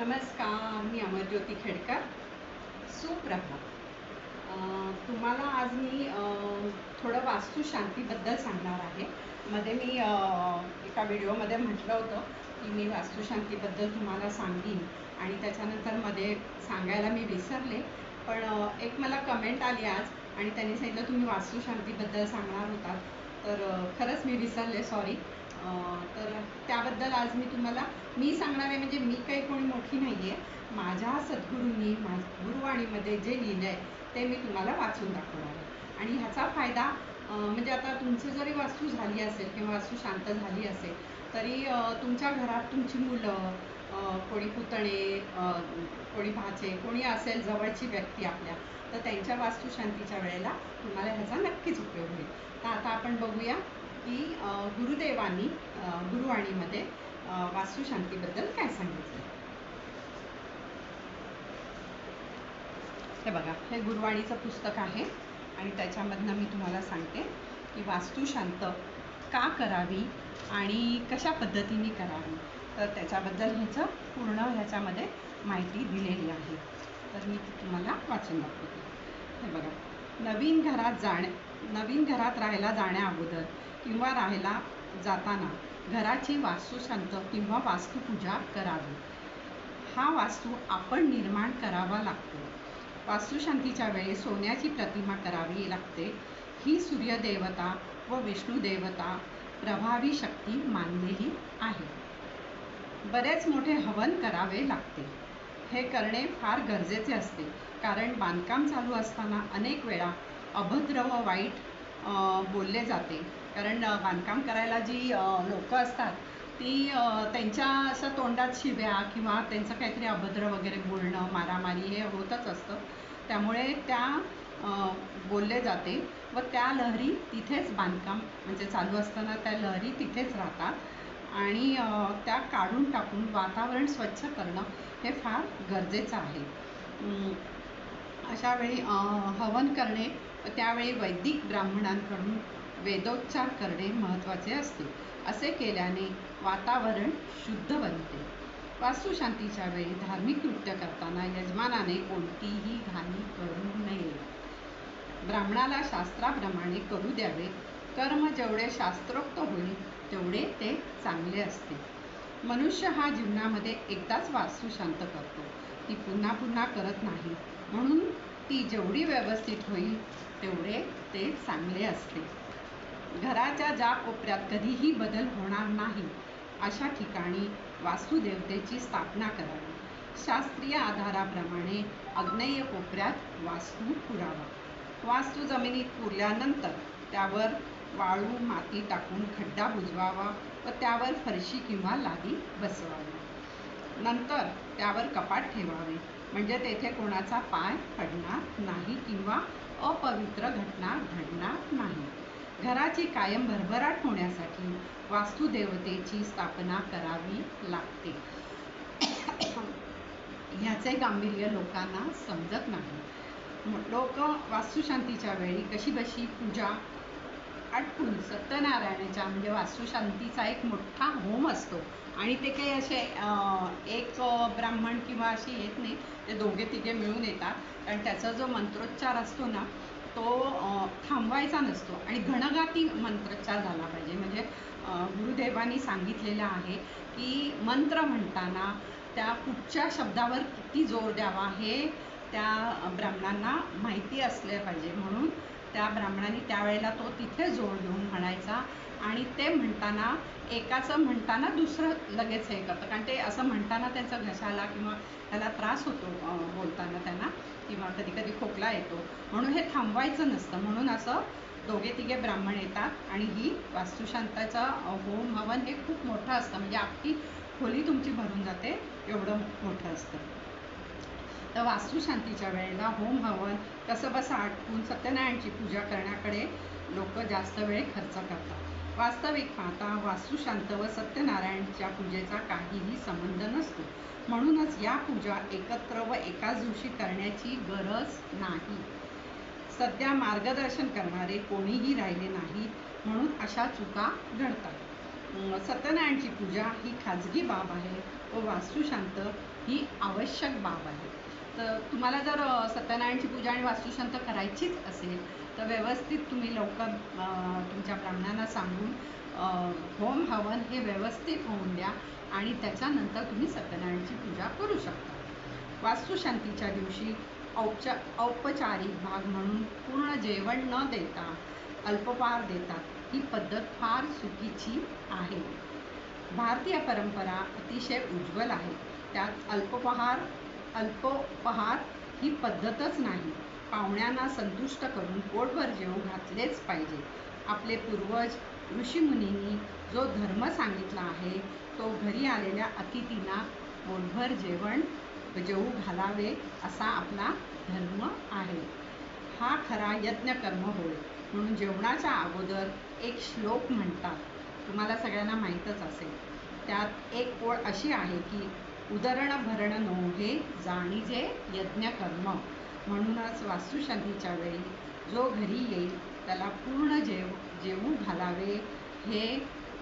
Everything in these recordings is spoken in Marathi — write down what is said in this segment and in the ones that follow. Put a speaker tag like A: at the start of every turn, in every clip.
A: नमस्कार मी अमरज्योती खेडकर. सुप्रभात. तुम्हाला आज मी थोडं वास्तुशांतीबद्दल सांगणार आहे. मध्ये मी एका व्हिडिओमध्ये म्हटलं होतं की मी वास्तुशांतीबद्दल तुम्हाला सांगीन आणि त्याच्यानंतरमध्ये सांगायला मी विसरले. पण एक मला कमेंट आली आज आणि त्यांनी सांगितलं तुम्ही वास्तुशांतीबद्दल सांगणार होतात. तर खरंच मी विसरले सॉरी तर त्याबद्दल आज मी तुम्हाला मी सांगणार आहे म्हणजे मी काही कोणी मोठी नाही आहे माझ्या सद्गुरूंनी माझ्या गुरुवाणीमध्ये जे लिहिलं आहे ते मी तुम्हाला वाचून दाखवणार आहे. आणि ह्याचा फायदा म्हणजे आता तुमची जरी वास्तू झाली असेल किंवा वास्तू शांत झाली असेल तरी तुमच्या घरात तुमची मुलं कोणी पुतणे कोणी भाचे कोणी असेल जवळची व्यक्ती आपल्या तर त्यांच्या वास्तुशांतीच्या वेळेला तुम्हाला ह्याचा नक्कीच उपयोग होईल. तर आता आपण बघूया की गुरुदेवांनी गुरुवाणीमध्ये वास्तुशांतीबद्दल काय सांगितलं? हे बघा हे गुरुवाणीचं पुस्तक आहे आणि त्याच्यामधनं मी तुम्हाला सांगते की वास्तुशांत का करावी आणि कशा पद्धतीने करावी. तर त्याच्याबद्दल ह्याचं पूर्ण ह्याच्यामध्ये माहिती दिलेली आहे. तर मी ती तुम्हाला वाचून दाखवते. हे बघा नवीन घरात जाण्या नवीन घरात राहायला जाण्या अगोदर किंवा राहायला जाताना घराची वास्तुशांत किंवा वास्तुपूजा करावी. हा वास्तू आपण निर्माण करावा लागतो. वास्तुशांतीच्या वेळी सोन्याची प्रतिमा करावी लागते. ही सूर्यदेवता व विष्णुदेवता प्रभावी शक्ती मानलेली आहे. बरेच मोठे हवन करावे लागते. हे करणे फार गरजेचे असते. कारण बांधकाम चालू असताना अनेक वेळा अभद्र व वाईट बोलले जाते. कारण बांधकाम करायला जी लोकं असतात ती त्यांच्या असं तोंडात शिव्या किंवा त्यांचं काहीतरी अभद्र वगैरे बोलणं मारामारी हे होतच असतं. त्यामुळे त्या बोलले जाते व त्या लहरी तिथेच बांधकाम म्हणजे चालू असताना त्या लहरी तिथेच राहतात आणि त्या काढून टाकून वातावरण स्वच्छ करणं हे फार गरजेचं आहे. अशावेळी हवन करणे त्यावेळी वैदिक ब्राह्मणांकडून वेदोच्चार करणे महत्त्वाचे असते. असे केल्याने वातावरण शुद्ध बनते. वास्तुशांतीच्या वेळी धार्मिक कृत्य करताना यजमानाने कोणतीही घाणी करू नये. ब्राह्मणाला शास्त्राप्रमाणे करू द्यावे. कर्म जेवढे शास्त्रोक्त होईल तेवढे ते चांगले असते. मनुष्य हा जीवनामध्ये एकदाच वास्तू शांत करतो. ती पुन्हा पुन्हा करत नाही. म्हणून ती जेवढी व्यवस्थित होईल तेवढे ते चांगले असते. घराच्या ज्या कोपऱ्यात कधीही बदल होणार नाही अशा ठिकाणी वास्तुदेवतेची स्थापना करावी. शास्त्रीय आधाराप्रमाणे आग्नेय कोपऱ्यात वास्तू पुरावा. वास्तू जमिनीत पुरल्यानंतर त्यावर वाळू माती टाकून खड्डा बुजवावा व त्यावर फरशी किंवा लादी बसवावी. नंतर त्यावर कपाट ठेवावे म्हणजे तेथे कोणाचा पाय पडणार नाही किंवा अपवित्र घटना घडणार नाही. घराची कायम भरभराट होण्यासाठी वास्तुदेवतेची स्थापना करावी लागते. ह्याचे गांभीर्य लोकांना समजत नाही. लोक वास्तुशांतीच्या वेळी कशी बशी? पूजा आटपून सत्यनारायणाच्या म्हणजे वास्तुशांतीचा एक मोठा होम असतो. आणि ते काही असे एक ब्राह्मण किंवा अशी येत नाही. ते दोघे तिघे मिळून येतात. कारण त्याचा जो मंत्रोच्चार असतो ना तो थांबवायचा नसतो. आणि घणगाती मंत्रोच्चार झाला पाहिजे. म्हणजे गुरुदेवांनी सांगितलेलं आहे की मंत्र म्हणताना त्या कुठच्या शब्दावर किती जोर द्यावा हे त्या ब्राह्मणांना माहिती असले पाहिजे. म्हणून त्या ब्राह्मणांनी त्यावेळेला तो तिथे जोर देऊन म्हणायचा आणि ते म्हणताना एकाचं म्हणताना दुसरं लगेच हे करतं. कारण ते असं म्हणताना त्यांचा घशाला किंवा त्याला त्रास होतो बोलताना त्यांना. कधी कधी खोकला येतो. म्हणून हे थांबवायचं नसतं. म्हणून असं दोघे तिघे ब्राह्मण येतात आणि ही वास्तुशांताचं होम हवन हे खूप मोठं असतं. म्हणजे आपली खोली तुमची भरून जाते एवढं मोठं असतं. तर वास्तुशांतीच्या वेळेला होम हवन कसं बसं आटपून सत्यनारायणची पूजा करण्याकडे लोक जास्त वेळ खर्च करतात. वास्तविक पाहता वास्तुशांत व सत्यनारायणच्या पूजेचा काहीही संबंध नसतो. म्हणूनच या पूजा एकत्र व एकाच दिवशी करण्याची गरज नाही. सध्या मार्गदर्शन करणारे कोणीही राहिले नाहीत म्हणून अशा चुका घडतात. सत्यनारायणची पूजा ही खाजगी बाब आहे व वास्तुशांत ही आवश्यक बाब आहे. तर तुम्हाला जर सत्यनारायणची पूजा आणि वास्तुशांत करायचीच असेल तर व्यवस्थित तुम्ही लवकर तुमच्या ब्राह्मणांना सांगून होम हवन हे व्यवस्थित होऊन द्या आणि त्याच्यानंतर तुम्ही सत्यनारायणची पूजा करू शकता. वास्तुशांतीच्या दिवशी औपचा औपचारिक भाग म्हणून पूर्ण जेवण न देता अल्पपार देतात ही पद्धत फार चुकीची आहे. भारतीय परंपरा अतिशय उज्ज्वल आहे. त्यात अल्पोपहार अल्पोपहार ही पद्धतच नाही. पाहुण्यांना संतुष्ट करून पोटभर जेवू घातलेच पाहिजे. आपले पूर्वज ऋषीमुनींनी जो धर्म सांगितला आहे तो घरी आलेल्या अतिथींना पोटभर जेवण जेवू घालावे असा आपला धर्म आहे. हा खरा यज्ञकर्म होय. म्हणून जेवणाच्या अगोदर एक श्लोक म्हणतात. तुम्हाला सगळ्यांना माहीतच असेल. त्यात एक ओळ अशी आहे की उदरण भरण नोहे जाणीजे यज्ञकर्म. म्हणूनच वास्तुशांतीच्या वेळी जो घरी येईल त्याला पूर्ण जेव जेवू घालावे. हे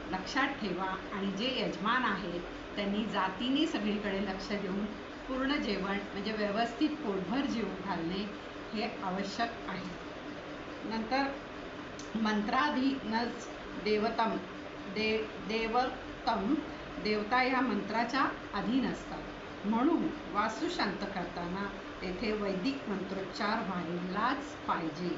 A: लक्षात ठेवा आणि जे यजमान आहेत त्यांनी जातीने सगळीकडे लक्ष देऊन पूर्ण जेवण म्हणजे व्यवस्थित पोटभर जेवू घालणे हे आवश्यक आहे. नंतर मंत्राधीनच देवतम दे देवतम देवता ह्या मंत्राच्या अधीन असतात. म्हणून वास्तुशांत करताना तेथे वैदिक मंत्रोच्चार व्हायलाच पाहिजे.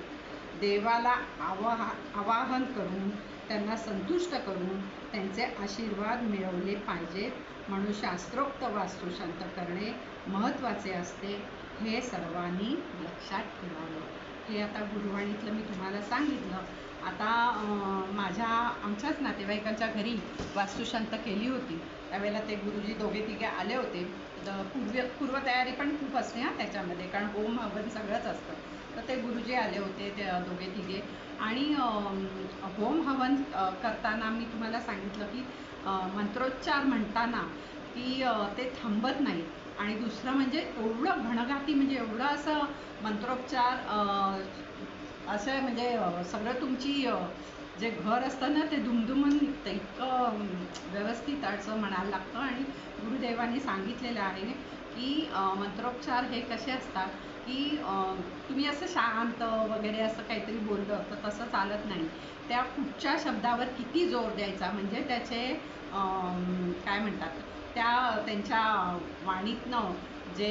A: देवाला आवाहा आवाहन करून त्यांना संतुष्ट करून त्यांचे आशीर्वाद मिळवले पाहिजेत म्हणून शास्त्रोक्त वास्तुशांत करणे महत्त्वाचे असते. हे सर्वांनी लक्षात ठेवावं. हे आता गुरुवाणीतलं मी तुम्हाला सांगितलं. आता माझ्या आमच्याच नातेवाईकांच्या घरी वास्तुशांत केली होती. त्यावेळेला ते गुरुजी दोघे तिघे आले होते. तर पूर्व पूर्वतयारी पण खूप असते हां त्याच्यामध्ये. कारण होम हवन सगळंच असतं. तर ते गुरुजी आले होते ते दोघे तिघे. आणि होम हवन करताना मी तुम्हाला सांगितलं की मंत्रोच्चार म्हणताना की ते थांबत नाही आणि दुसरं म्हणजे एवढं घणघाती म्हणजे एवढं असं मंत्रोच्चार असं असं म्हणजे सगळं तुमची जे घर असतं ना ते दुमदुमून निघतं इतकं व्यवस्थित असं म्हणायला लागतं. आणि गुरुदेवांनी सांगितलेलं आहे की मंत्रोपचार हे कसे असतात की तुम्ही असं शांत वगैरे असं काहीतरी बोललं तर तसं चालत नाही. त्या कुठच्या शब्दावर किती जोर द्यायचा म्हणजे त्याचे काय म्हणतात त्या त्यांच्या वाणीतनं जे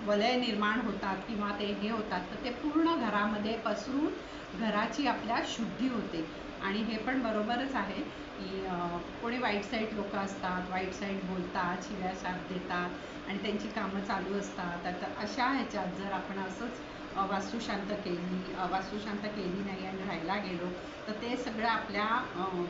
A: वलय निर्माण होतात किंवा ते हे होतात तर ते पूर्ण घरामध्ये पसरून घराची आपल्या शुद्धी होते. आणि हे पण बरोबरच आहे की कोणी वाईट साईड लोक असतात वाईट साईड बोलतात शिव्या शाप देतात आणि त्यांची कामं चालू असतात. आता अशा ह्याच्यात जर आपण असंच वास्तुशांत केली वास्तुशांत केली नाही आणि राहायला गेलो तर ते सगळं आपल्या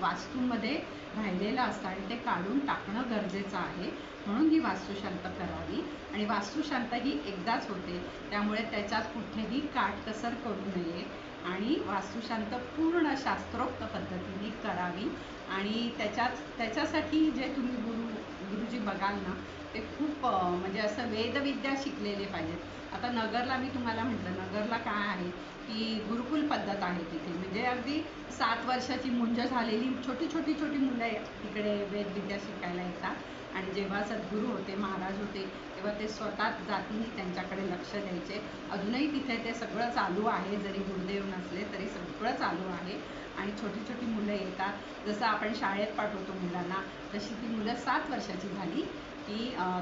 A: वास्तूमध्ये राहिलेलं असतं आणि ते काढून टाकणं गरजेचं आहे. म्हणून ही वास्तुशांत करावी. आणि वास्तुशांत ही एकदाच होते. त्यामुळे त्याच्यात कुठेही काटकसर करू नये. आणि वास्तुशांत पूर्ण शास्त्रोक्त पद्धतीने करावी. आणि त्याच्यात त्याच्यासाठी जे तुम्ही गुरु गुरुजी बघाल ना ते खूप म्हणजे असं वेदविद्या शिकलेले पाहिजेत. आता नगरला मी तुम्हाला म्हटलं नगरला काय आहे? की गुरुकुल पद्धत आहे तिथे. म्हणजे अगदी सात वर्षाची मुंज झालेली छोटी छोटी छोटी मुलं तिकडे वेदविद्या शिकायला येतात. आणि जेव्हा सद्गुरू होते महाराज होते तेव्हा ते स्वतः जातीने त्यांच्याकडे लक्ष द्यायचे. अजूनही तिथे ते सगळं चालू आहे. जरी गुरुदेव नसले तरी सगळं चालू आहे. आणि छोटी छोटी मुलं येतात. जसं आपण शाळेत पाठवतो मुलांना तशी ती मुलं सात वर्षाची झाली. की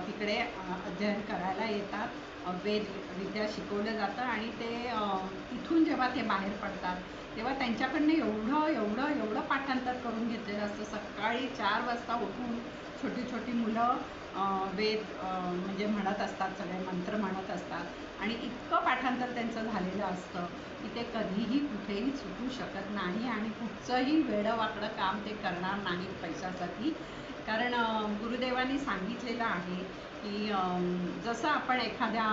A: तिकडे अध्ययन करायला येतात. वेद विद्या शिकवलं जातं आणि ते तिथून जेव्हा ते बाहेर पडतात तेव्हा त्यांच्याकडनं एवढं एवढं एवढं पाठांतर करून घेतलेलं असतं. सकाळी चार वाजता उठून छोटी छोटी मुलं वेद म्हणजे म्हणत असतात सगळे मंत्र म्हणत असतात. आणि इतकं पाठांतर त्यांचं झालेलं असतं की ते कधीही कुठेही चुकू शकत नाही आणि कुठचंही वेडंवाकडं काम ते करणार नाहीत पैशासाठी. कारण गुरुदेवांनी सांगितलेलं आहे की जसं आपण एखाद्या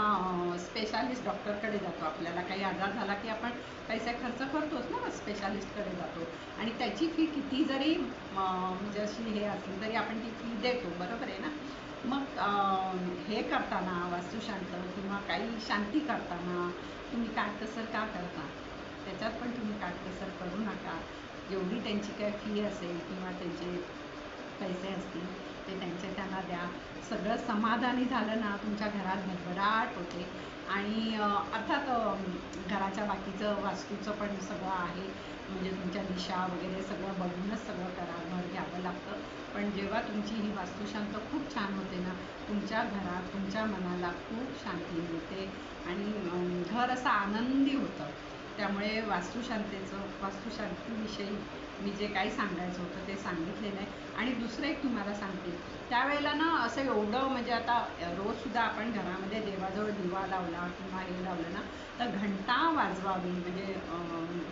A: स्पेशालिस्ट डॉक्टरकडे जातो आपल्याला काही आजार झाला की आपण पैसे खर्च करतोच ना स्पेशालिस्टकडे जातो. आणि त्याची फी किती जरी म्हणजे अशी हे असली तरी आपण ती फी देतो बरोबर आहे ना? मग हे करताना वास्तुशांत किंवा काही शांती करताना तुम्ही काटकसर का करता? त्याच्यात पण तुम्ही काटकसर करू नका. जेवढी त्यांची काय फी असेल किंवा त्यांचे पैसे असतील ते त्यांचे त्यांना द्या. सगळं समाधानी झालं ना तुमच्या घरात भरभराट होते. आणि अर्थात घराच्या बाकीचं वास्तूचं पण सगळं आहे. म्हणजे तुमच्या दिशा वगैरे सगळं बघूनच सगळं करावं घ्यावं लागतं. पण जेव्हा तुमची ही वास्तुशांत खूप छान होते ना तुमच्या घरात तुमच्या मनाला खूप शांती मिळते आणि घर असं आनंदी होतं. त्यामुळे वास्तुशांतीचं वास्तुशांतीविषयी मी जे काही सांगायचं होतं ते सांगितलेलं आहे. आणि दुसरं एक तुम्हाला सांगते. त्यावेळेला ना असं एवढं म्हणजे आता रोजसुद्धा आपण घरामध्ये देवाजवळ दिवा लावला किंवा हे लावलं ना तर घंटा वाजवावी. म्हणजे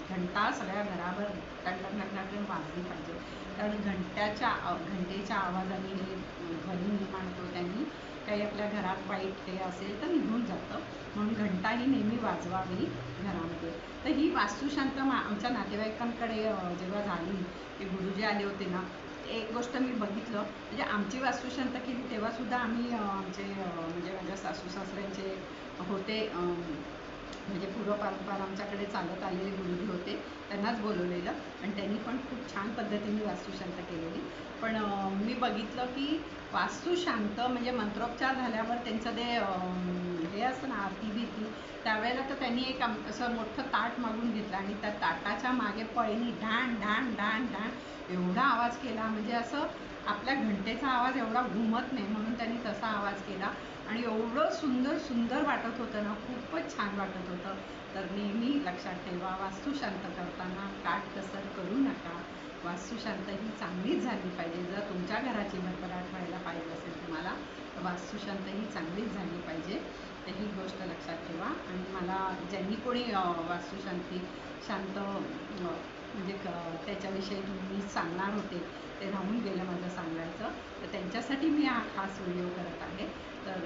A: घंटा सगळ्या घराभर टणटण टणटण वाजली पाहिजे. कारण घंट्याच्या घंटेच्या आवाजाने हे ध्वनी निर्माण होतो त्यांनी. काही आपल्या घरात वाईट हे असेल तर निघून जातं. म्हणून घंटा ही नेहमी वाजवावी घरामध्ये. तर ही वास्तुशांत मा आमच्या नातेवाईकांकडे जेव्हा झाली ते गुरुजी आले होते ना एक गोष्ट मी बघितलं. म्हणजे आमची वास्तुशांत केली तेव्हासुद्धा आम्ही आमचे म्हणजे माझ्या सासू सासऱ्यांचे होते म्हणजे पूर्वपरंपरा आमच्याकडे चालत आलेले गुरुजी होते त्यांनाच बोलवलेलं. आणि त्यांनी पण खूप छान पद्धतीने वास्तुशांत केलेली. पण मी बघितलं की वास्तुशांत म्हणजे मंत्रोपचार झाल्यावर त्यांचं ते हे असतं ना आरती भीती त्यावेळेला तर त्यांनी एक आम असं मोठं ताट मागून घेतलं आणि त्या ताटाच्या मागे पळीनी ढाण ढाण ढाण ढाण एवढा आवाज केला. म्हणजे असं आपल्या घंटेचा आवाज एवढा घुमत नाही म्हणून त्यांनी तसा आवाज केला. आणि एवढं सुंदर सुंदर वाटत होतं ना खूपच छान वाटत होतं. तर नेहमी लक्षात ठेवा वास्तुशांत करताना काटकसर करू नका. वास्तुशांत ही चांगलीच झाली पाहिजे. जर तुमच्या घराची भरभराट व्हायला पाहिजे असेल तुम्हाला तर वास्तुशांत ही चांगलीच झाली पाहिजे. तर ही गोष्ट लक्षात ठेवा. आणि मला ज्यांनी कोणी वास्तुशांती शांत म्हणजे क त्याच्याविषयी तुम्ही सांगणार होते ते राहून गेलं माझं सांगायचं. तर त्यांच्यासाठी मी हा खास व्हिडिओ करत आहे. तर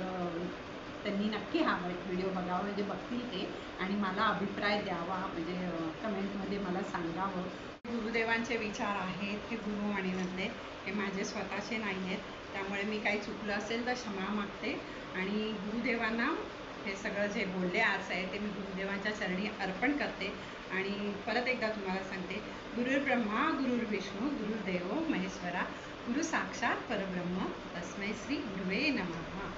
A: त्यांनी नक्की हा व्हिडिओ बघावा म्हणजे बघतील ते. आणि मला अभिप्राय द्यावा म्हणजे कमेंटमध्ये मला सांगावं. गुरुदेवांचे विचार आहेत हे गुरुवाणीमधले हे माझे स्वतःचे नाही आहेत त्यामुळे मी काही चुकलं असेल तर क्षमा मागते. आणि गुरुदेवांना हे सगळं जे बोलले आज आहे ते मी गुरुदेवांच्या चरणी अर्पण करते. आणि परत एकदा तुम्हाला सांगते गुरुर्ब्रह्मा गुरुर्विष्णू गुरुर्देव महेश्वरा गुरु साक्षात परब्रह्म तस्मै श्री गुरुवे नमः.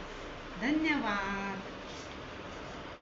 A: धन्यवाद.